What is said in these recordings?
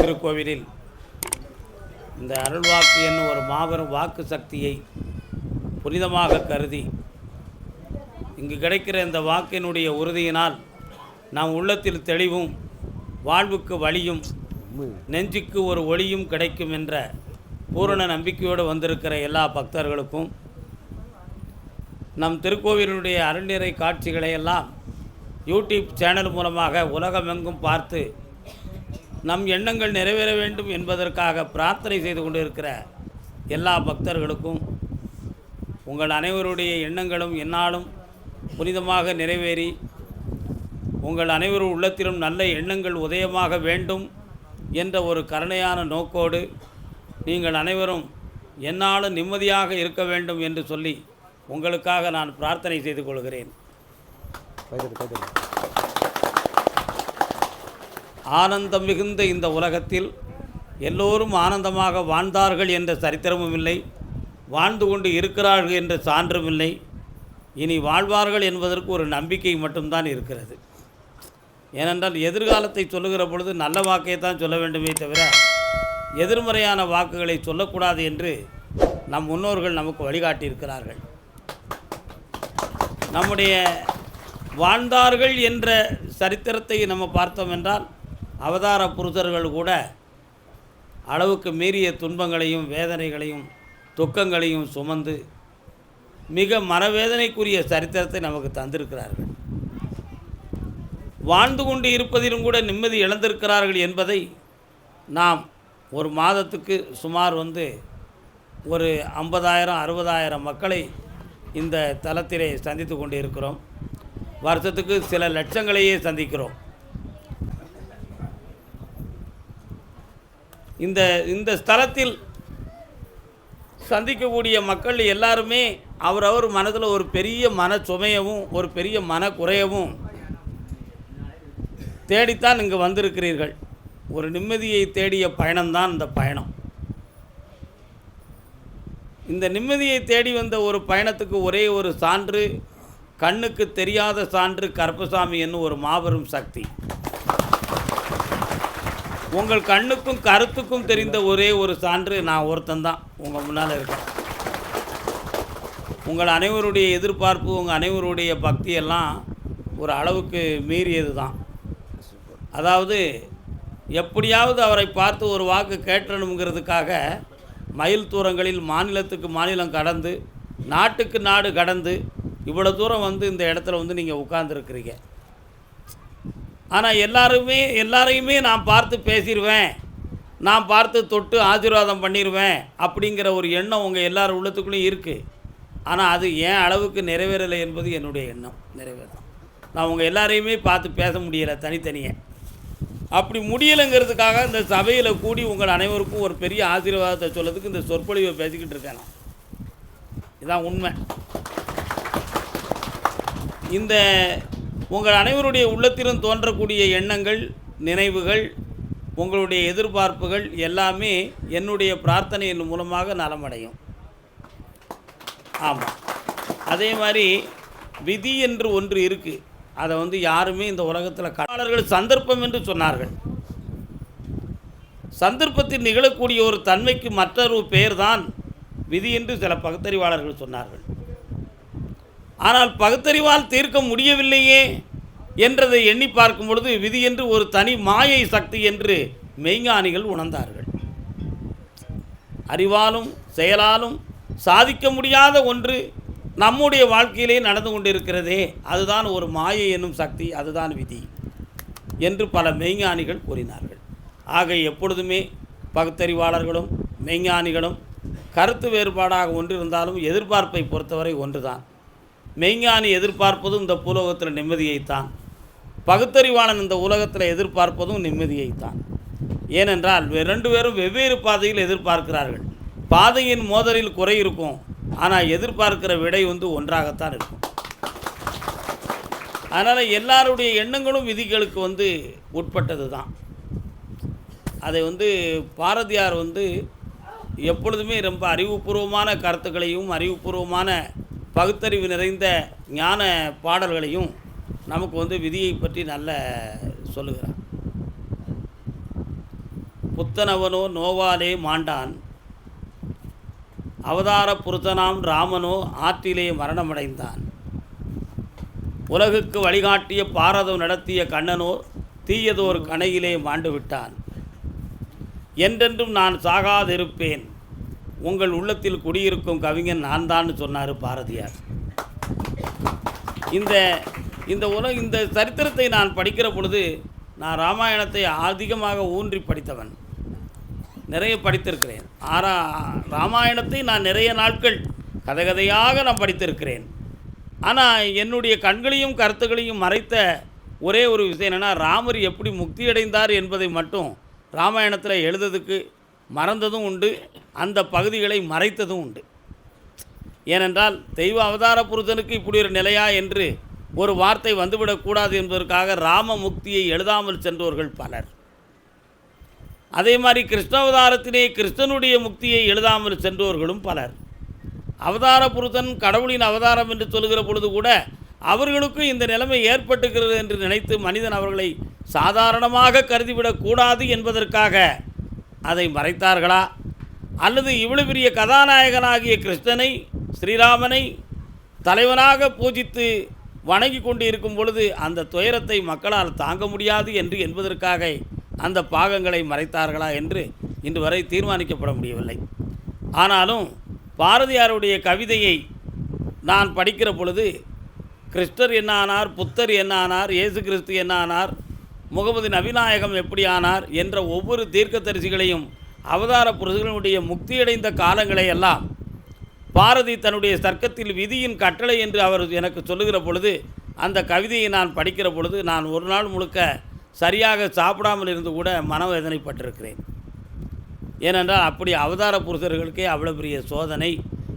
திருக்கோவிலில். இந்த அருள்வாக்கு என்னும் ஒரு மாபெரும் வாக்கு சக்தியை புனிதமாக கருதி இங்கு கிடைக்கிற இந்த வாக்கினுடைய உறுதியினால் நம் உள்ளத்தில் தெளிவும் வாழ்வுக்கு வழியும் நெஞ்சுக்கு ஒரு ஒளியும் கிடைக்கும் என்ற பூரண நம்பிக்கையோடு வந்திருக்கிற எல்லா பக்தர்களுக்கும் நம் திருக்கோவிலுடைய அருள்நிறை காட்சிகளை எல்லாம் யூடியூப் சேனல் மூலமாக உலகமெங்கும் பார்த்து நம் எண்ணங்கள் நிறைவேற வேண்டும் என்பதற்காக பிரார்த்தனை செய்து கொண்டிருக்கிற எல்லா பக்தர்களுக்கும் உங்கள் அனைவருடைய எண்ணங்களும் என்னாலும் புனிதமாக நிறைவேறி உங்கள் அனைவரும் உள்ளத்திலும் நல்ல எண்ணங்கள் உதயமாக வேண்டும் என்ற ஒரு கருணையான நோக்கோடு நீங்கள் அனைவரும் என்னாலும் நிம்மதியாக இருக்க வேண்டும் என்று சொல்லி உங்களுக்காக நான் பிரார்த்தனை செய்து கொள்கிறேன். கைதட்டு ஆனந்தம் மிகுந்த இந்த உலகத்தில் எல்லோரும் ஆனந்தமாக வாழ்ந்தார்கள் என்ற சரித்திரமும் இல்லை. வாழ்ந்து கொண்டு இருக்கிறார்கள் என்ற சான்றும் இல்லை. இனி வாழ்வார்கள் என்பதற்கு ஒரு நம்பிக்கை மட்டும்தான் இருக்கிறது. ஏனென்றால் எதிர்காலத்தை சொல்லுகிற பொழுது நல்ல வாக்கை தான் சொல்ல வேண்டுமே தவிர எதிர்மறையான வாக்குகளை சொல்லக்கூடாது என்று நம் முன்னோர்கள் நமக்கு வழிகாட்டியிருக்கிறார்கள். நம்முடைய வாழ்ந்தார்கள் என்ற சரித்திரத்தை நம்ம பார்த்தோம் என்றால் அவதார புருஷர்கள் கூட அளவுக்கு மீறிய துன்பங்களையும் வேதனைகளையும் துக்கங்களையும் சுமந்து மிக மனவேதனைக்குரிய சரித்திரத்தை நமக்கு தந்திருக்கிறார்கள். வாழ்ந்து கொண்டு இருப்பதிலும் கூட நிம்மதி இழந்திருக்கிறார்கள் என்பதை நாம் ஒரு மாதத்துக்கு சுமார் வந்து ஒரு ஐம்பதாயிரம் அறுபதாயிரம் மக்களை இந்த தளத்திலே சந்தித்து கொண்டு இருக்கிறோம் வருஷத்துக்கு சில லட்சங்களையே சந்திக்கிறோம். இந்த இந்த ஸ்தலத்தில் சந்திக்கக்கூடிய மக்கள் எல்லாருமே அவரவர் மனதில் ஒரு பெரிய மன சுமையவும் ஒரு பெரிய மன குறையவும் தேடித்தான் இங்கு வந்திருக்கிறீர்கள். ஒரு நிம்மதியை தேடிய பயணம்தான் இந்த பயணம். இந்த நிம்மதியை தேடி வந்த ஒரு பயணத்துக்கு ஒரே ஒரு சான்று கண்ணுக்கு தெரியாத சான்று கருப்பசாமி என்னும் ஒரு மாபெரும் சக்தி. உங்கள் கண்ணுக்கும் கருத்துக்கும் தெரிந்த ஒரே ஒரு சான்று நான் ஒருத்தன் தான். உங்கள் முன்னால் இருக்கேன். உங்கள் அனைவருடைய எதிர்பார்ப்பு உங்கள் அனைவருடைய பக்தியெல்லாம் ஒரு அளவுக்கு மீறியது தான். அதாவது எப்படியாவது அவரை பார்த்து ஒரு வாக்கு கேட்டணுங்கிறதுக்காக மயில் தூரங்களில் மாநிலத்துக்கு மாநிலம் கடந்து நாட்டுக்கு நாடு கடந்து இவ்வளோ தூரம் வந்து இந்த இடத்துல வந்து நீங்கள் உட்கார்ந்துருக்கிறீங்க. ஆனால் எல்லாருமே எல்லாரையுமே நான் பார்த்து பேசிடுவேன் நான் பார்த்து தொட்டு ஆசீர்வாதம் பண்ணிடுவேன் அப்படிங்கிற ஒரு எண்ணம் உங்கள் எல்லார் உள்ளத்துக்குள்ளேயும் இருக்குது ஆனால் அது ஏன் அளவுக்கு நிறைவேறலை என்பது என்னுடைய எண்ணம். நிறைவேறும் நான் உங்கள் எல்லாரையுமே பார்த்து பேச முடியலை தனித்தனியே. அப்படி முடியலைங்கிறதுக்காக இந்த சபையில் கூடி உங்கள் அனைவருக்கும் ஒரு பெரிய ஆசீர்வாதத்தை சொல்லதுக்கு இந்த சொற்பொழிவை பேசிக்கிட்டு இருக்கேன் நான். இதான் உண்மை. இந்த உங்கள் அனைவருடைய உள்ளத்திலும் தோன்றக்கூடிய எண்ணங்கள் நினைவுகள் உங்களுடைய எதிர்பார்ப்புகள் எல்லாமே என்னுடைய பிரார்த்தனையின் மூலமாக நலமடையும். ஆமாம் அதே மாதிரி விதி என்று ஒன்று இருக்குது அதை வந்து யாருமே இந்த உலகத்தில் காலர்கள் சந்தர்ப்பம் என்று சொன்னார்கள். சந்தர்ப்பத்தில் நிகழக்கூடிய ஒரு தன்மைக்கு மற்றொரு பெயர்தான் விதி என்று சில பகுத்தறிவாளர்கள் சொன்னார்கள். ஆனால் பகுத்தறிவால் தீர்க்க முடியவில்லையே என்றதை எண்ணி பார்க்கும் பொழுது விதி என்று ஒரு தனி மாயை சக்தி என்று மெய்ஞானிகள் உணர்ந்தார்கள். அறிவாலும் செயலாலும் சாதிக்க முடியாத ஒன்று நம்முடைய வாழ்க்கையிலே நடந்து கொண்டிருக்கிறதே. அதுதான் ஒரு மாயை என்னும் சக்தி அதுதான் விதி என்று பல மெய்ஞானிகள் கூறினார்கள். ஆக எப்பொழுதுமே பகுத்தறிவாளர்களும் மெய்ஞானிகளும் கருத்து வேறுபாடாக ஒன்றிருந்தாலும் எதிர்பார்ப்பை பொறுத்தவரை ஒன்றுதான். மெய்ஞானி எதிர்பார்ப்பதும் இந்த பூலோகத்தில் நிம்மதியைத்தான். பகுத்தறிவாளன் இந்த உலகத்தில் எதிர்பார்ப்பதும் நிம்மதியைத்தான். ஏனென்றால் ரெண்டு பேரும் வெவ்வேறு பாதையில் எதிர்பார்க்கிறார்கள். பாதையின் மோதலில் குறை இருக்கும். ஆனால் எதிர்பார்க்கிற விடை வந்து ஒன்றாகத்தான் இருக்கும். அதனால் எல்லாருடைய எண்ணங்களும் விதிகளுக்கு வந்து உட்பட்டது தான் அதை வந்து பாரதியார் வந்து எப்பொழுதுமே ரொம்ப அறிவுபூர்வமான கருத்துக்களையும் அறிவுபூர்வமான பகுத்தறிவு நிறைந்த ஞான பாடல்களையும் நமக்கு வந்து விதியை பற்றி நல்ல சொல்லுகிறார். புத்தனவனோ நோவாலே மாண்டான். அவதார புருத்தனாம் ராமனோ ஆற்றிலே மரணமடைந்தான். உலகுக்கு வழிகாட்டிய பாரதம் நடத்திய கண்ணனோ தீயதோர் கணையிலே மாண்டு விட்டான். என்றென்றும் நான் சாகாதிருப்பேன். உங்கள் உள்ளத்தில் குடியிருக்கும் கவிஞன் நான் தான் சொன்னார் பாரதியார். இந்த இந்த உலக இந்த சரித்திரத்தை நான் படிக்கிற பொழுது நான் ராமாயணத்தை அதிகமாக ஊன்றி படித்தவன். நிறைய படித்திருக்கிறேன். ஆரா ராமாயணத்தை நான் நிறைய நாட்கள் கதகதையாக நான் படித்திருக்கிறேன். ஆனால் என்னுடைய கண்களையும் கருத்துக்களையும் மறைத்த ஒரே ஒரு விஷயம் என்னென்னா ராமர் எப்படி முக்தி அடைந்தார் என்பதை மட்டும் ராமாயணத்தில் எழுதுறதுக்கு மறந்ததும் உண்டு அந்த பகுதிகளை மறைத்ததும் உண்டு. ஏனென்றால் தெய்வ அவதார புருஷனுக்கு இப்படி ஒரு நிலையா என்று ஒரு வார்த்தை வந்துவிடக்கூடாது என்பதற்காக ராம முக்தியை எழுதாமல் சென்றவர்கள் பலர். அதே மாதிரி கிருஷ்ணாவதாரத்திலே கிருஷ்ணனுடைய முக்தியை எழுதாமல் சென்றவர்களும் பலர். அவதார புருஷன் கடவுளின் அவதாரம் என்று சொல்லுகிற பொழுது கூட அவர்களுக்கும் இந்த நிலைமை ஏற்பட்டுகிறது என்று நினைத்து மனிதன் அவர்களை சாதாரணமாக கருதிவிடக்கூடாது என்பதற்காக அதை மறைத்தார்களா? அல்லது இவ்வளவு பெரிய கதாநாயகனாகிய கிருஷ்ணனை ஸ்ரீராமனை தலைவனாக பூஜித்து வணங்கி கொண்டு இருக்கும் பொழுது அந்த துயரத்தை மக்களால் தாங்க முடியாது என்று என்பதற்காக அந்த பாகங்களை மறைத்தார்களா என்று இன்று வரை தீர்மானிக்கப்பட முடியவில்லை. ஆனாலும் பாரதியாருடைய கவிதையை நான் படிக்கிற பொழுது கிருஷ்ணர் என்ன ஆனார் புத்தர் என்ன ஆனார் இயேசு கிறிஸ்து என்ன ஆனார் முகமது நபிநாயகம் எப்படியானார் என்ற ஒவ்வொரு தீர்க்கதரிசிகளையும் அவதார புருஷர்களுடைய முக்தியடைந்த காலங்களை எல்லாம் பாரதி தன்னுடைய தர்க்கத்தில் விதியின் கட்டளை என்று அவர் எனக்கு சொல்லுகிற பொழுது அந்த கவிதையை நான் படிக்கிற பொழுது நான் ஒரு நாள் முழுக்க சரியாக சாப்பிடாமல் இருந்து கூட மனவேதனைப்பட்டிருக்கிறேன். ஏனென்றால் அப்படி அவதார புருஷர்களுக்கே அவ்வளோ பெரிய சோதனை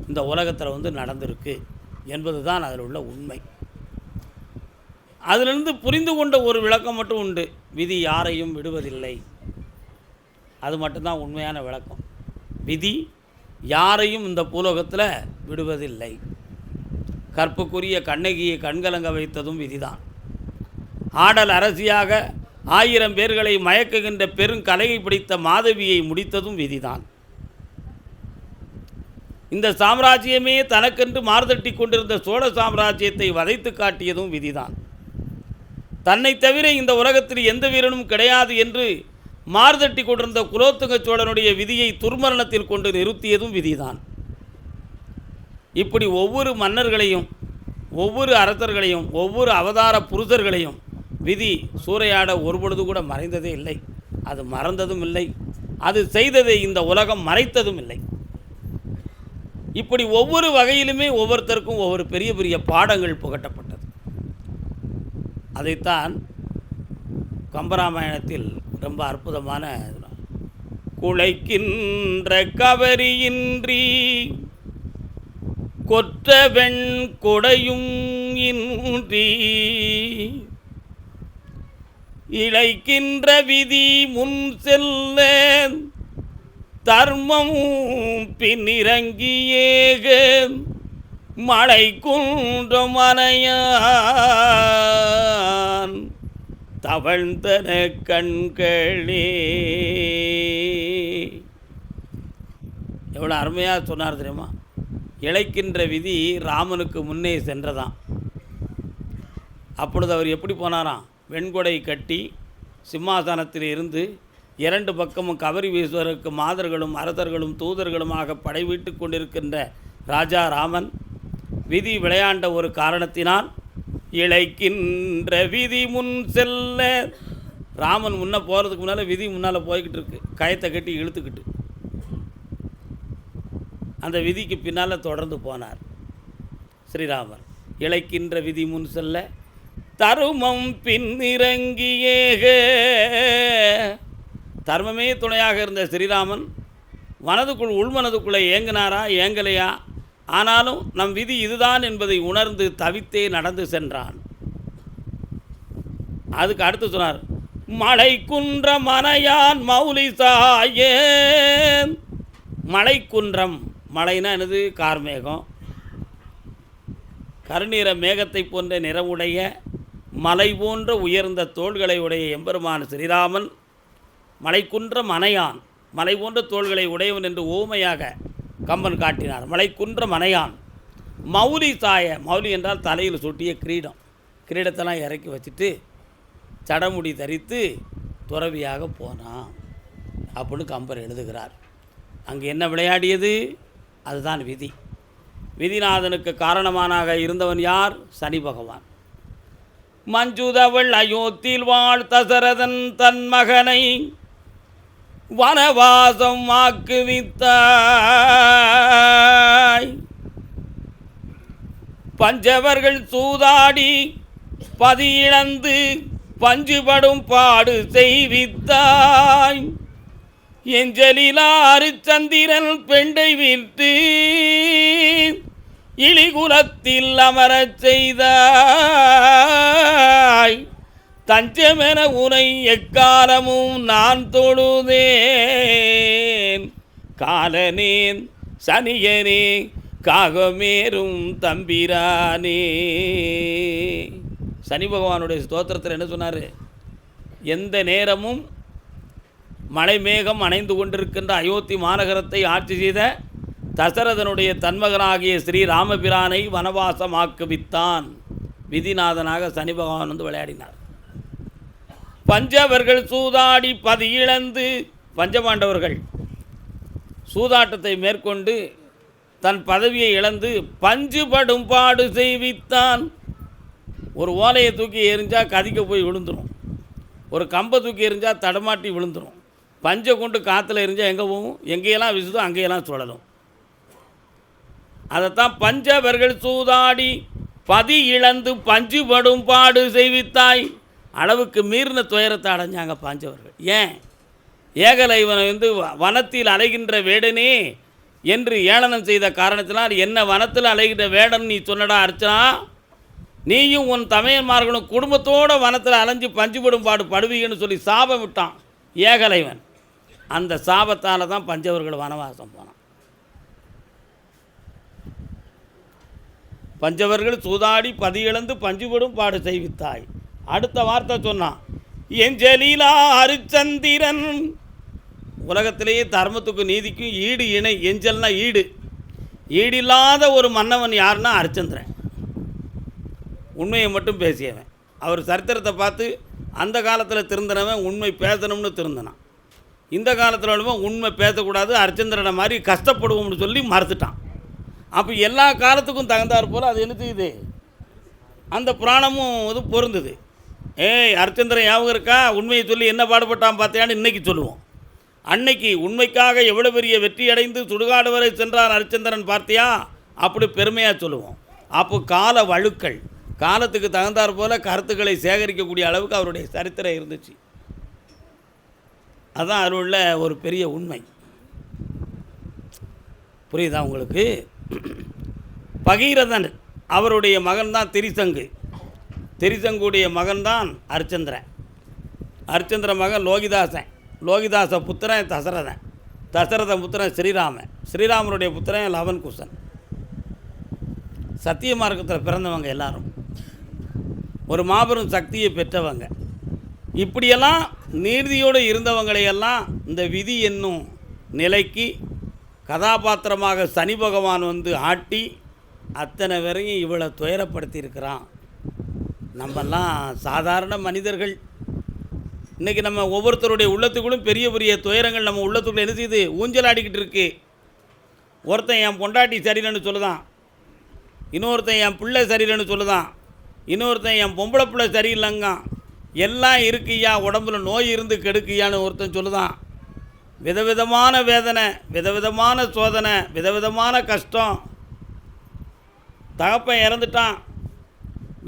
இந்த உலகத்தில் வந்து நடந்திருக்கு என்பது தான் அதில் உள்ள உண்மை. அதிலிருந்து புரிந்து கொண்ட ஒரு விளக்கம் மட்டும் உண்டு. விதி யாரையும் விடுவதில்லை. அது மட்டும்தான் உண்மையான விளக்கம். விதி யாரையும் இந்த பூலோகத்தில் விடுவதில்லை. கற்புக்குரிய கண்ணகியை கண்கலங்க வைத்ததும் விதிதான். ஆடல் அரசியாக ஆயிரம் பேர்களை மயக்குகின்ற பெருங்கலையை பிடித்த மாதவியை முடித்ததும் விதிதான். இந்த சாம்ராஜ்யமே தனக்கென்று மார்தட்டி கொண்டிருந்த சோழ சாம்ராஜ்யத்தை வதைத்து காட்டியதும் விதிதான். தன்னை தவிர இந்த உலகத்தில் எந்த வீரனும் கிடையாது என்று மார்தட்டி கொண்டிருந்த குலோத்துங்க சோழனுடைய விதியை துர்மரணத்தில் கொண்டு நிறுத்தியதும் விதிதான். இப்படி ஒவ்வொரு மன்னர்களையும் ஒவ்வொரு அரசர்களையும் ஒவ்வொரு அவதார புருஷர்களையும் விதி சூறையாட ஒருபொழுது கூட மறைந்ததே இல்லை. அது மறந்ததும் இல்லை. அது செய்ததை இந்த உலகம் மறைத்ததும் இல்லை. இப்படி ஒவ்வொரு வகையிலுமே ஒவ்வொருத்தருக்கும் ஒவ்வொரு பெரிய பெரிய பாடங்கள் புகட்டப்பட்டது அதைத்தான் கம்பராமாயணத்தில் ரொம்ப அற்புதமான குளைக்கின்ற கவரியின்றி கொற்ற வெண் கொடையும் இன்றி இழைக்கின்ற விதி முன் செல்ல தர்மமும் பின்னிறங்கியேக மழை குன்றம் அணையான் தவழ்ந்தன கண்களே. எவ்வளோ அருமையாக சொன்னார் தெரியுமா? இழைக்கின்ற விதி ராமனுக்கு முன்னே சென்றதாம். அப்பொழுது அவர் எப்படி போனாராம்? வெண்கொடை கட்டி சிம்மாசனத்தில் இருந்து இரண்டு பக்கமும் கவரி வீசுவதற்கு மாதர்களும் அரசர்களும் தூதர்களுமாக படைவிட்டு கொண்டிருக்கின்ற ராஜா ராமன் விதி விளையாண்ட ஒரு காரணத்தினால் இழைக்கின்ற விதி முன் செல்ல. ராமன் முன்னே போகிறதுக்கு முன்னால் விதி முன்னால் போய்கிட்டு இருக்கு. கயத்தை கட்டி இழுத்துக்கிட்டு. அந்த விதிக்கு பின்னால் தொடர்ந்து போனார் ஸ்ரீராமர். இழைக்கின்ற விதி முன் செல்ல. தருமம் பின்னிறங்கியேக தர்மமே துணையாக இருந்த ஸ்ரீராமன் மனதுக்குள் உள்மனதுக்குள்ளே ஏங்கினாரா ஏங்கலையா? ஆனாலும் நம் விதி இதுதான் என்பதை உணர்ந்து தவித்தே நடந்து சென்றான். அதுக்கு அடுத்து சொன்னார் மலை குன்ற மனையான் மௌலிசாயேன் மலை குன்றம் மலைனா என்னது? கார்மேகம். கருநீர மேகத்தை போன்ற நிறமுடைய மலை போன்ற உயர்ந்த தோள்களை உடைய எம்பெருமான் ஸ்ரீராமன் மலைக்குன்ற மனையான் மலை போன்ற தோள்களை உடையவன் என்று ஓமையாக கம்பன் காட்டினார். மலைக்குன்ற மனையான். மௌலி சாய மௌலி என்றால் தலையில் சுட்டிய கிரீடம். கிரீடத்தெல்லாம் இறக்கி வச்சுட்டு சடமுடி தரித்து துறவியாக போனான். அப்படின்னு கம்பர் எழுதுகிறார். அங்கே என்ன விளையாடியது? அதுதான் விதி. விதிநாதனுக்கு காரணமானாக இருந்தவன் யார்? சனி பகவான். மஞ்சுதவள் அயோத்தில் வாழ் தசரதன் தன் மகனை வனவாசம் வாக்குவித்தாய். பஞ்சவர்கள் சூதாடி பதியிழந்து பஞ்சுபடும் பாடு செய்வித்தாய். எஞ்சலிலா அருச்சந்திரன் பெண்டை விட்டு இழிகுலத்தில் அமரச் செய்தாய். தஞ்சமென உனை எக்காலமும் நான் தொழுதேன். காலனேன் சனியனே காகமேரும் தம்பிரானே. சனி பகவானுடைய ஸ்தோத்திரத்தில் என்ன சொன்னார்? எந்த நேரமும் மலை மேகம் அணைந்து கொண்டிருக்கின்ற அயோத்தி மாநகரத்தை ஆட்சி செய்த தசரதனுடைய தன்மகனாகிய ஸ்ரீ ராமபிரானை வனவாசமாக்குவித்தான். விதிநாதனாக சனி பகவான் வந்து விளையாடினார். பஞ்சவர்கள் சூதாடி பதியிழந்து பஞ்சபாண்டவர்கள் சூதாட்டத்தை மேற்கொண்டு தன் பதவியை இழந்து பஞ்சுபடும் பாடு செய்வித்தான். ஒரு ஓலையை தூக்கி எரிஞ்சால் கதிக்க போய் விழுந்துடும் ஒரு கம்பை தூக்கி எரிஞ்சால் தடமாட்டி விழுந்துடும் பஞ்சை கொண்டு காற்றுல எரிஞ்சால் எங்கே போகும்? எங்கேயெல்லாம் விசுதோ அங்கேயெல்லாம் சுழலும். அதைத்தான் பஞ்சவர்கள் சூதாடி பதி இழந்து பஞ்சுபடும் பாடு செய்வித்தாய். அளவுக்கு மீறின துயரத்தை அடைஞ்சாங்க பாஞ்சவர்கள். ஏன்? ஏகலைவனை வந்து வ- வனத்தில் அலைகின்ற வேடனே என்று ஏளனம் செய்த காரணத்தினால் என்ன வனத்தில் அலைகின்ற வேடன் நீ சொன்னடா அர்ச்சனா? நீயும் உன் தமையன்மார்களும் குடும்பத்தோடு வனத்தில் அலைஞ்சு பஞ்சுபடும் பாடு படுவீங்கன்னு சொல்லி சாபம் விட்டான் ஏகலைவன் அந்த சாபத்தால் தான் பஞ்சவர்கள் வனவாசம் போனான். பஞ்சவர்கள் சூதாடி பதியிழந்து பஞ்சுபடும் பாடு செய்வித்தாய். அடுத்த வார்த்தை சொன்னான் என் ஜலீலா அருச்சந்திரன். உலகத்திலேயே தர்மத்துக்கும் நீதிக்கும் ஈடு இணை எஞ்சல்னா ஈடு. ஈடில்லாத ஒரு மன்னவன் யாருன்னா அரிச்சந்திரன். உண்மையை மட்டும் பேசியவன். அவர் சரித்திரத்தை பார்த்து அந்த காலத்தில் திருந்தினவன் உண்மை பேசணும்னு திருந்தினான். இந்த காலத்தில் உண்மை பேசக்கூடாது அரிச்சந்திரனை மாதிரி கஷ்டப்படுவோம்னு சொல்லி மறுத்துட்டான். அப்போ எல்லா காலத்துக்கும் தகுந்தாற் போல் அது என்ன செய்யுது? அந்த புராணமும் இது பொருந்துது. ஏய் அரிச்சந்திரன் ஞாபகம் இருக்கா? உண்மையை சொல்லி என்ன பாடுபட்டான் பார்த்தியான்னு இன்னைக்கு சொல்லுவோம். அன்னைக்கு உண்மைக்காக எவ்வளோ பெரிய வெற்றி அடைந்து சுடுகாடு வரை சென்றார் அரிச்சந்திரன் பார்த்தியா? அப்படி பெருமையாக சொல்லுவோம். அப்போ கால வழுக்கள் காலத்துக்கு தகுந்தாற் போல் கருத்துக்களை சேகரிக்கக்கூடிய அளவுக்கு அவருடைய சரித்திரம் இருந்துச்சு. அதுதான் அதில் உள்ள ஒரு பெரிய உண்மை. புரியுதா உங்களுக்கு? பகீரதன் அவருடைய மகன்தான் திரிசங்கு. திரிசங்குடைய மகன்தான் அரிச்சந்திரன். அரிச்சந்திர மகன் லோகிதாசன். லோகிதாச புத்திரன் தசரதன். தசரத புத்திரன் ஸ்ரீராமன். ஸ்ரீராமனுடைய புத்திரன் லவன் குசன் சத்திய மார்க்கத்தில் பிறந்தவங்க எல்லாரும். ஒரு மாபெரும் சக்தியை பெற்றவங்க. இப்படியெல்லாம் நீதியோடு இருந்தவங்களையெல்லாம் இந்த விதி என்னும் நிலைக்கு கதாபாத்திரமாக சனி பகவான் வந்து ஆட்டி அத்தனை வரையும் இவளை துயரப்படுத்தியிருக்கிறான். நம்மெல்லாம் சாதாரண மனிதர்கள். இன்றைக்கி நம்ம ஒவ்வொருத்தருடைய உள்ளத்துக்குள்ளும் பெரிய பெரிய துயரங்கள் நம்ம உள்ளத்துக்குள்ள என்ன செய்யுது? ஊஞ்சல் ஆடிக்கிட்டு இருக்கு. ஒருத்தன் என் பொண்டாட்டி சரியில்லைன்னு சொல்லுதான். இன்னொருத்தன் என் பிள்ளை சரியில்லைன்னு சொல்லுதான். இன்னொருத்தன் என் பொம்பளை பிள்ளை சரியில்லைங்க. எல்லாம் இருக்குயா? உடம்புல நோய் இருந்து கெடுக்குயான்னு ஒருத்தன் சொல்லுதான். விதவிதமான வேதனை விதவிதமான சோதனை விதவிதமான கஷ்டம். தகப்பன் இறந்துட்டான்.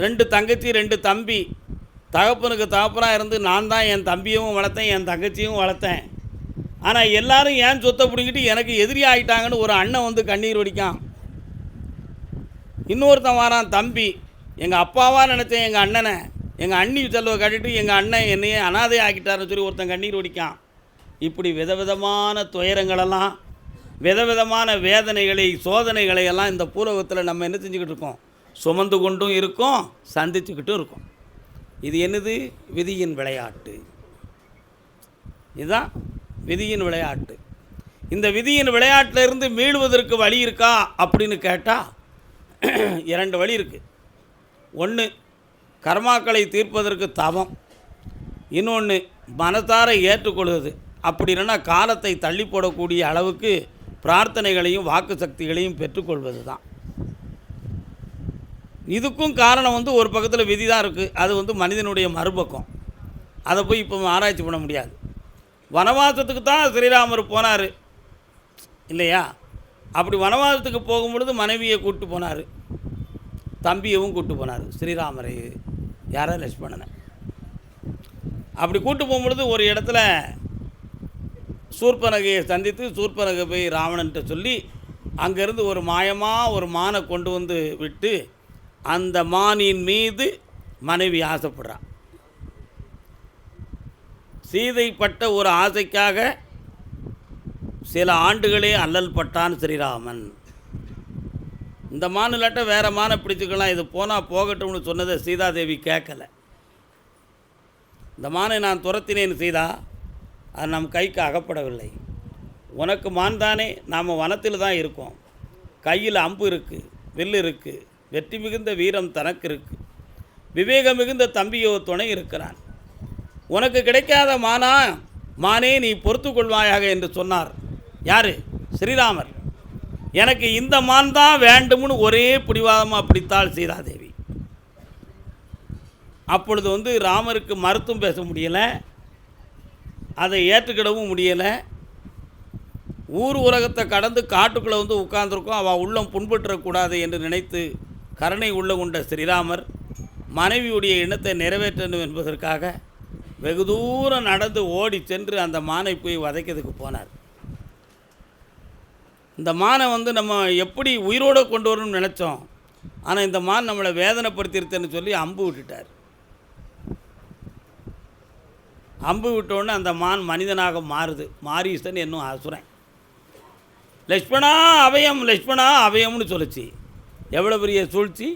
ரெண்டு தங்கச்சி ரெண்டு தம்பி. தகப்பனுக்கு தகப்பனாக இருந்து நான் தான் என் தம்பியும் வளர்த்தேன் என் தங்கச்சியும் வளர்த்தேன். ஆனால் எல்லாரும் ஏன் சொத்தை பிடிங்கிட்டு எனக்கு எதிரி ஆகிட்டாங்கன்னு ஒரு அண்ணன் வந்து கண்ணீர் வடிக்கான். இன்னொருத்தன் வாரான் தம்பி. எங்கள் அப்பாவாக நினச்சேன் எங்கள் அண்ணனை. எங்கள் அண்ணி செல்வை கட்டிட்டு எங்கள் அண்ணன் என்னையே அனாதை ஆக்கிட்டாருன்னு சொல்லி ஒருத்தன் கண்ணீர் வடிக்கான். இப்படி விதவிதமான துயரங்களெல்லாம் விதவிதமான வேதனைகளை சோதனைகளை எல்லாம் இந்த பூலகத்தில் நம்ம என்ன செஞ்சுக்கிட்டு இருக்கோம்? சுமந்து கொண்டும் இருக்கும் சந்திச்சுக்கிட்டும் இருக்கும். இது என்னது? விதியின் விளையாட்டு. இதுதான் விதியின் விளையாட்டு. இந்த விதியின் விளையாட்டில் இருந்து மீளுவதற்கு வழி இருக்கா அப்படின்னு கேட்டால் இரண்டு வழி இருக்குது ஒன்று கர்மாக்களை தீர்ப்பதற்கு தவம். இன்னொன்று மனத்தார ஏற்றுக்கொள்வது. அப்படி இல்லைன்னா காலத்தை தள்ளி போடக்கூடிய அளவுக்கு பிரார்த்தனைகளையும் வாக்கு சக்திகளையும் பெற்றுக்கொள்வது தான் இதுக்கும் காரணம் வந்து ஒரு பக்கத்தில் விதி தான் இருக்குது அது வந்து மனிதனுடைய மறுபக்கம். அதை போய் இப்போ ஆராய்ச்சி பண்ண முடியாது. வனவாசத்துக்கு தான் ஸ்ரீராமர் போனார். இல்லையா? அப்படி வனவாசத்துக்கு போகும்பொழுது மனைவியை கூப்பிட்டு போனார். தம்பியவும் கூப்பிட்டு போனார். ஸ்ரீராமரை யாரோ லட்சுமணனை அப்படி கூப்பிட்டு போகும்பொழுது ஒரு இடத்துல சூர்பனகையை சந்தித்து சூர்பனகை போய் ராவணன்ட்ட சொல்லி அங்கேருந்து ஒரு மாயமாக ஒரு மானை கொண்டு வந்து விட்டு அந்த மானின் மீது மனைவி ஆசைப்படுறான் சீதைப்பட்ட ஒரு ஆசைக்காக சில ஆண்டுகளே அல்லல் பட்டான் ஸ்ரீராமன். இந்த மான் இல்லாட்ட வேறு மானை பிடிச்சிக்கலாம் இது போனால் போகட்டும்னு சொன்னதை சீதாதேவி கேட்கலை. இந்த மானை நான் துரத்தினேன் சீதா அது நம் கைக்கு அகப்படவில்லை. உனக்கு மான் தானே நாம் வனத்தில் தான் இருக்கோம். கையில் அம்பு இருக்குது வில்லு இருக்குது வெற்றி மிகுந்த வீரம் தனக்கு இருக்குது விவேக மிகுந்த தம்பியோ துணை இருக்கிறான். உனக்கு கிடைக்காத மானா மானே நீ பொறுத்து கொள்வாயாக என்று சொன்னார். யார்? ஸ்ரீராமர். எனக்கு இந்த மான் தான் வேண்டும்னு ஒரே பிடிவாதமாக பிடித்தாள் சீதாதேவி. அப்பொழுது வந்து ராமருக்கு மறுத்தும் பேச முடியலை. அதை ஏற்றுக்கிடவும் முடியலை. ஊர் உலகத்தை கடந்து காட்டுக்குள்ளே வந்து உட்காந்துருக்கோம் அவள் உள்ளம் புண்பற்றக்கூடாது என்று நினைத்து கருணை உள்ள கொண்ட ஸ்ரீராமர் மனைவியுடைய இனத்தை நிறைவேற்றணும் என்பதற்காக வெகு தூரம் நடந்து ஓடி சென்று அந்த மானை போய் வதைக்கிறதுக்கு போனார். இந்த மானை வந்து நம்ம எப்படி உயிரோடு கொண்டு வரணும்னு நினச்சோம். ஆனால் இந்த மான் நம்மளை வேதனைப்படுத்திருத்தேன்னு சொல்லி அம்பு விட்டுட்டார். அம்பு விட்டோன்னே அந்த மான் மனிதனாக மாறுது. மாரீசன் என்னும் அசுரன். லக்ஷ்மணா அபயம் லக்ஷ்மணா அபயம்னு சொல்லுச்சு. எவ்வளோ பெரிய சூழ்ச்சி?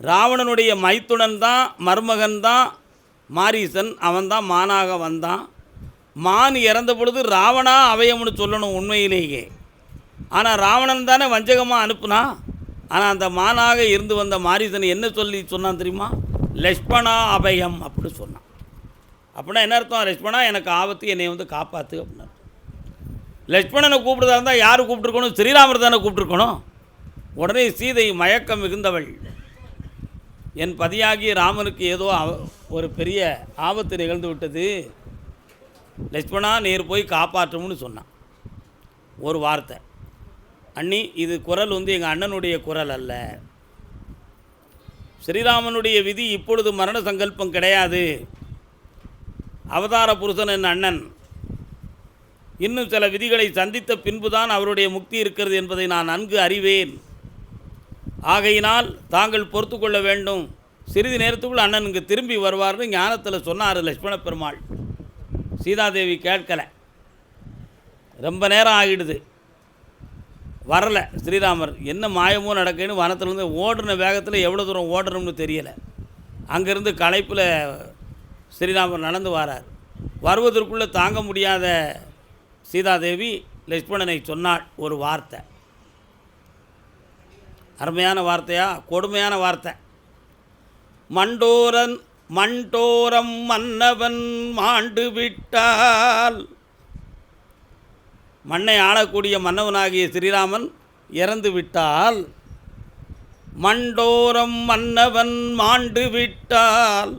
ராவணனுடைய மைத்துனன் தான் மருமகன் தான் மாரீசன் அவன்தான் மானாக வந்தான். மான் இறந்த பொழுது ராவணா அவையம்னு சொல்லணும் உண்மையிலேயே. ஆனால் ராவணன் தானே வஞ்சகமாக அனுப்புனா? ஆனால் அந்த மானாக இருந்து வந்த மாரீசன் என்ன சொல்லி சொன்னான் தெரியுமா? லக்ஷ்மணா அபயம் அப்படின்னு சொன்னான். அப்படின்னா என்ன அர்த்தம்? லக்ஷ்மணா எனக்கு ஆபத்து என்னை வந்து காப்பாற்று அப்படின்னு லக்ஷ்மணனை கூப்பிடுறதா இருந்தால் யார் கூப்பிட்டுருக்கணும்? ஸ்ரீராமர் தானே கூப்பிட்டுருக்கணும். உடனே சீதை மயக்கம் மிகுந்தவள். என் பதியாகி ராமனுக்கு ஏதோ அவ- ஒரு பெரிய ஆபத்து நிகழ்ந்து விட்டது. லட்சுமணா நேர் போய் காப்பாற்றும்னு சொன்னான். ஒரு வார்த்தை. அண்ணி இது குரல் வந்து எங்கள் அண்ணனுடைய குரல் அல்ல. ஸ்ரீராமனுடைய விதி இப்பொழுது மரண சங்கல்பம் கிடையாது. அவதார புருஷன் என் அண்ணன். இன்னும் சில விதிகளை சந்தித்த பின்புதான் அவருடைய முக்தி இருக்கிறது என்பதை நான் நன்கு அறிவேன். ஆகையினால் தாங்கள் பொறுத்து கொள்ள வேண்டும். சிறிது நேரத்துக்குள் அண்ணன் திரும்பி வருவார்னு ஞானத்தில் சொன்னார் லட்சுமண பெருமாள் சீதாதேவி கேட்கலை. ரொம்ப நேரம் ஆகிடுது. வரல. ஸ்ரீராமர் என்ன மாயமோ நடக்குன்னு வனத்துலேருந்து ஓடுன வேகத்தில் எவ்வளோ தூரம் ஓடணும்னு தெரியலை. அங்கேருந்து களைப்பில் ஸ்ரீராமர் நடந்து வரார். வருவதற்குள்ளே தாங்க முடியாத சீதாதேவி லட்சுமணனை சொன்னாள் ஒரு வார்த்தை. அருமையான வார்த்தையா? கொடுமையான வார்த்தை. மண்டோரன் மண்டோரம் மன்னவன் மாண்டு விட்டால். மண்ணை ஆளக்கூடிய மன்னவனாகிய ஸ்ரீராமன் இறந்து விட்டால். மண்டோரம் மன்னவன் மாண்டு விட்டால்.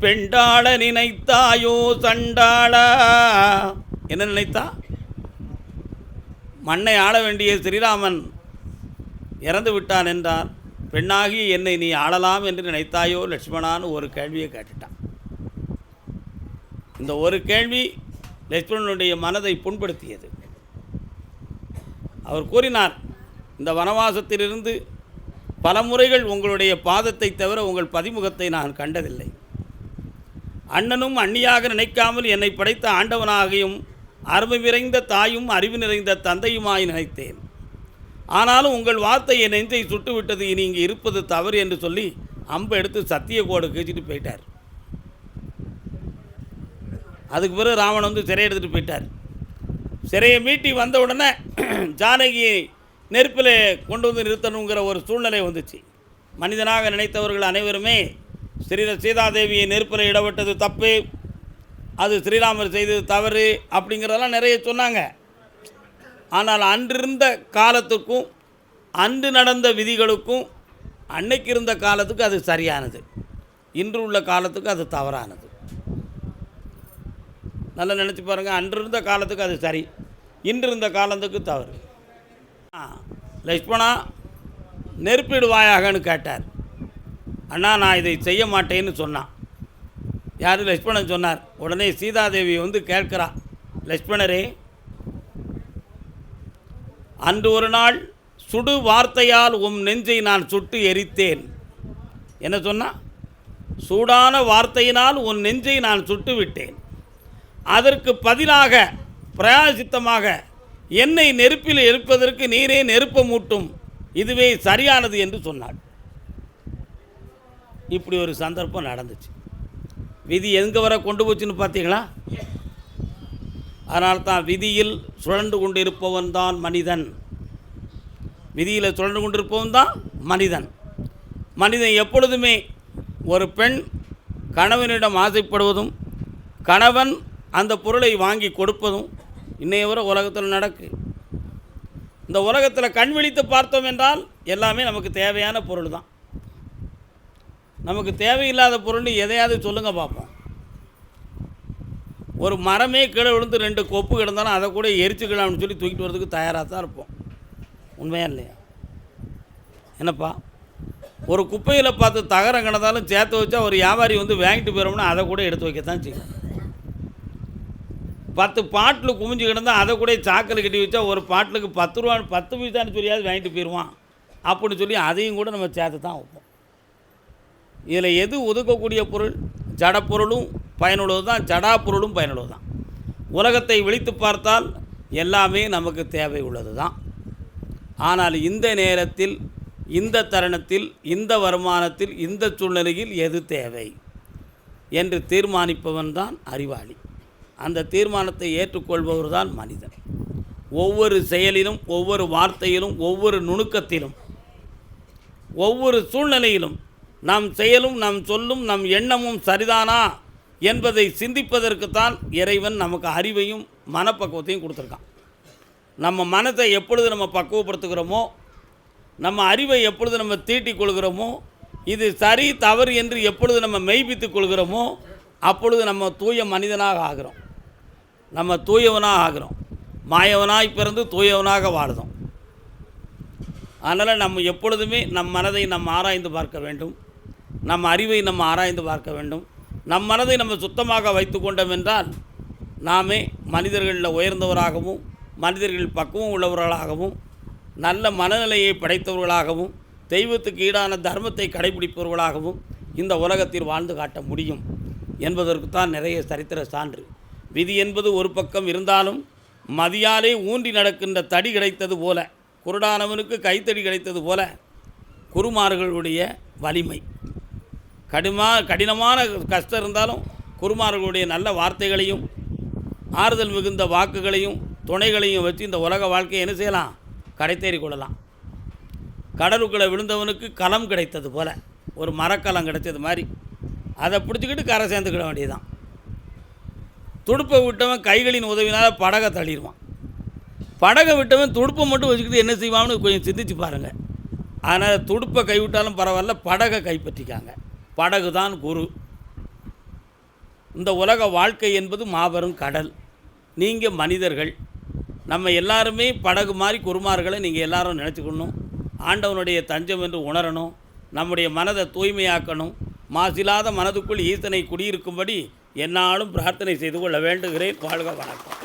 பெண்டாள நினைத்தாயோ சண்டாளா? என்ன நினைத்தா? மண்ணை ஆள வேண்டிய ஸ்ரீராமன் இறந்து விட்டான் என்றார் பெண்ணாகி என்னை நீ ஆளலாம் என்று நினைத்தாயோ? லட்சுமணான்னு ஒரு கேள்வியை கேட்டுட்டான். இந்த ஒரு கேள்வி லட்சுமணனுடைய மனதை புண்படுத்தியது. அவர் கூறினார் இந்த வனவாசத்திலிருந்து பல முறைகள் உங்களுடைய பாதத்தை தவிர உங்கள் பதிமுகத்தை நான் கண்டதில்லை. அண்ணனும் அண்ணியாக நினைக்காமல் என்னை படைத்த ஆண்டவனாகியும் அருமை நிறைந்த தாயும் அறிவு நிறைந்த தந்தையுமாய் நினைத்தேன். ஆனாலும் உங்கள் வார்த்தை என் நெஞ்சை சுட்டுவிட்டது இனி இங்கே இருப்பது தவறு என்று சொல்லி அம்பை எடுத்து சத்திய கோடு கிழிச்சிட்டு போயிட்டார். அதுக்கு பிறகு ராவணன் வந்து சிறை எடுத்துகிட்டு போயிட்டார். சிறையை மீட்டி வந்த உடனே ஜானகி நெருப்பில் கொண்டு வந்து நிறுத்தணுங்கிற ஒரு சூழ்நிலை வந்துச்சு. மனிதனாக நினைத்தவர்கள் அனைவருமே ஸ்ரீ சீதாதேவியை நெருப்பில் இடப்பட்டது தப்பு அது ஸ்ரீராமர் செய்தது தவறு அப்படிங்கிறதெல்லாம் நிறைய சொன்னாங்க. ஆனால் அன்றிருந்த காலத்துக்கும் அன்று நடந்த விதிகளுக்கும் அன்னைக்கு இருந்த காலத்துக்கு அது சரியானது. இன்று உள்ள காலத்துக்கு அது தவறானது. நல்லா நினச்சி பாருங்கள் அன்று இருந்த காலத்துக்கு அது சரி இன்று இருந்த காலத்துக்கு தவறு. ஆ, லக்ஷ்மணா நெருப்பிடுவாயாகன்னு கேட்டார். அண்ணா நான் இதை செய்ய மாட்டேன்னு சொன்னான். யார்? லக்ஷ்மணன் சொன்னார். உடனே சீதாதேவி வந்து கேட்குறா. லக்ஷ்மணரே அன்று ஒரு நாள் சுடு வார்த்தையால் உம் நெஞ்சை நான் சுட்டு எரித்தேன். என்ன சொன்னால் சூடான வார்த்தையினால் உன் நெஞ்சை நான் சுட்டு விட்டேன். அதற்கு பதிலாக பிரயாசித்தமாக என்னை நெருப்பில் எரிப்பதற்கு நீரே நெருப்ப மூட்டும். இதுவே சரியானது என்று சொன்னாள். இப்படி ஒரு சந்தர்ப்பம் நடந்துச்சு. விதி எங்கே வர கொண்டு போச்சுன்னு பார்த்தீங்களா? அதனால் தான் விதியில் சுழண்டு கொண்டிருப்பவன் தான் மனிதன். விதியில் சுழண்டு கொண்டிருப்பவன் தான் மனிதன். மனிதன் எப்பொழுதுமே ஒரு பெண் கணவனிடம் ஆசைப்படுவதும் கணவன் அந்த பொருளை வாங்கி கொடுப்பதும் இன்னைய வரை உலகத்தில் நடக்கு. இந்த உலகத்தில் கண் விழித்து பார்த்தோம் என்றால் எல்லாமே நமக்கு தேவையான பொருள் தான் நமக்கு தேவையில்லாத பொருள் எதையாவது சொல்லுங்கள் பார்ப்போம் ஒரு மரமே கீழே விழுந்து ரெண்டு கொப்பு கிடந்தாலும் அதை கூட எரிச்சுக்கலாம்னு சொல்லி தூக்கிட்டு வரதுக்கு தயாராக தான் இருப்போம். உண்மையா இல்லையா? என்னப்பா? ஒரு குப்பையில் பார்த்து தகரம் கிடந்தாலும் சேர்த்து வச்சா ஒரு வியாபாரி வந்து வாங்கிட்டு போயிடும்னா அதை கூட எடுத்து வைக்கத்தான் செய்யும். பத்து பாட்டில் குமிஞ்சு கிடந்தால் அதை கூட சாக்கில் கட்டி வச்சா ஒரு பாட்டிலுக்கு பத்து ரூபா பத்து பைசான்னு சொல்லியாவது வாங்கிட்டு போயிடுவான் அப்படின்னு சொல்லி அதையும் கூட நம்ம சேர்த்து தான் வைப்போம். இதில் எது ஒதுக்கக்கூடிய பொருள்? ஜடப்பொருளும் பயனுள்ளது தான் ஜடா பொருளும் பயனுள்ளது தான் உலகத்தை விழித்து பார்த்தால் எல்லாமே நமக்கு தேவை உள்ளது தான் ஆனால் இந்த நேரத்தில் இந்த தருணத்தில் இந்த வருமானத்தில் இந்த சூழ்நிலையில் எது தேவை என்று தீர்மானிப்பவன் தான் அறிவாளி. அந்த தீர்மானத்தை ஏற்றுக்கொள்பவர் தான் மனிதன். ஒவ்வொரு செயலிலும் ஒவ்வொரு வார்த்தையிலும் ஒவ்வொரு நுணுக்கத்திலும் ஒவ்வொரு சூழ்நிலையிலும் நம் செயலும் நம் சொல்லும் நம் எண்ணமும் சரிதானா என்பதை சிந்திப்பதற்குத்தான் இறைவன் நமக்கு அறிவையும் மனப்பக்குவத்தையும் கொடுத்துருக்கான். நம்ம மனதை எப்பொழுது நம்ம பக்குவப்படுத்துகிறோமோ நம்ம அறிவை எப்பொழுது நம்ம தீட்டிக் கொள்கிறோமோ இது சரி தவறு என்று எப்பொழுது நம்ம மெய்ப்பித்துக் கொள்கிறோமோ அப்பொழுது நம்ம தூய மனிதனாக ஆகிறோம். நம்ம தூயவனாக ஆகிறோம். மாயவனாய் பிறந்து தூயவனாக வாழ்தோம் அதனால் நம்ம எப்பொழுதுமே நம் மனதை நம் ஆராய்ந்து பார்க்க வேண்டும். நம் அறிவை நம்ம ஆராய்ந்து பார்க்க வேண்டும். நம் மனதை நம்ம சுத்தமாக வைத்து கொண்டோம் என்றால் நாமே மனிதர்களில் உயர்ந்தவராகவும் மனிதர்கள் பக்குவம் உள்ளவர்களாகவும் நல்ல மனநிலையை படைத்தவர்களாகவும் தெய்வத்துக்கு ஈடான தர்மத்தை கடைபிடிப்பவர்களாகவும் இந்த உலகத்தில் வாழ்ந்து காட்ட முடியும் என்பதற்குத்தான் நிறைய சரித்திர சான்று. விதி என்பது ஒரு பக்கம் இருந்தாலும் மதியாலே ஊன்றி நடக்கின்ற தடி கிடைத்தது போல குருடானவனுக்கு கைத்தடி கிடைத்தது போல குருமார்களுடைய வலிமை. கடுமா கடினமான கஷ்டம் இருந்தாலும் குருமார்களுடைய நல்ல வார்த்தைகளையும் ஆறுதல் மிகுந்த வாக்குகளையும் துணைகளையும் வச்சு இந்த உலக வாழ்க்கையை என்ன செய்யலாம்? கடைத்தேறி கொள்ளலாம். கடலுக்குள்ளே விழுந்தவனுக்கு களம் கிடைத்தது போல் ஒரு மரக்கலம் கிடைச்சது மாதிரி. அதை பிடிச்சிக்கிட்டு கரை சேர்ந்துக்கிட வேண்டியதுதான். துடுப்பை விட்டவன் கைகளின் உதவினால் படகை தள்ளிடுவான். படகை விட்டவன் துடுப்பை மட்டும் வச்சுக்கிட்டு என்ன செய்வான்னு கொஞ்சம் சிந்திச்சு பாருங்கள் அதனால் துடுப்பை கைவிட்டாலும் பரவாயில்ல படகை கைப்பற்றிக்காங்க. படகு தான் குரு. இந்த உலக வாழ்க்கை என்பது மாபெரும் கடல். நீங்கள் மனிதர்கள். நம்ம எல்லாருமே படகு மாதிரி குருமார்களை நீங்கள் எல்லாரும் நினச்சிக்கணும். ஆண்டவனுடைய தஞ்சம் என்று உணரணும். நம்முடைய மனதை தூய்மையாக்கணும். மாசில்லாத மனதுக்குள் ஈசனை குடியிருக்கும்படி என்னாலும் பிரார்த்தனை செய்து கொள்ள வேண்டுகிறேன். வாழ்க வணக்கம்.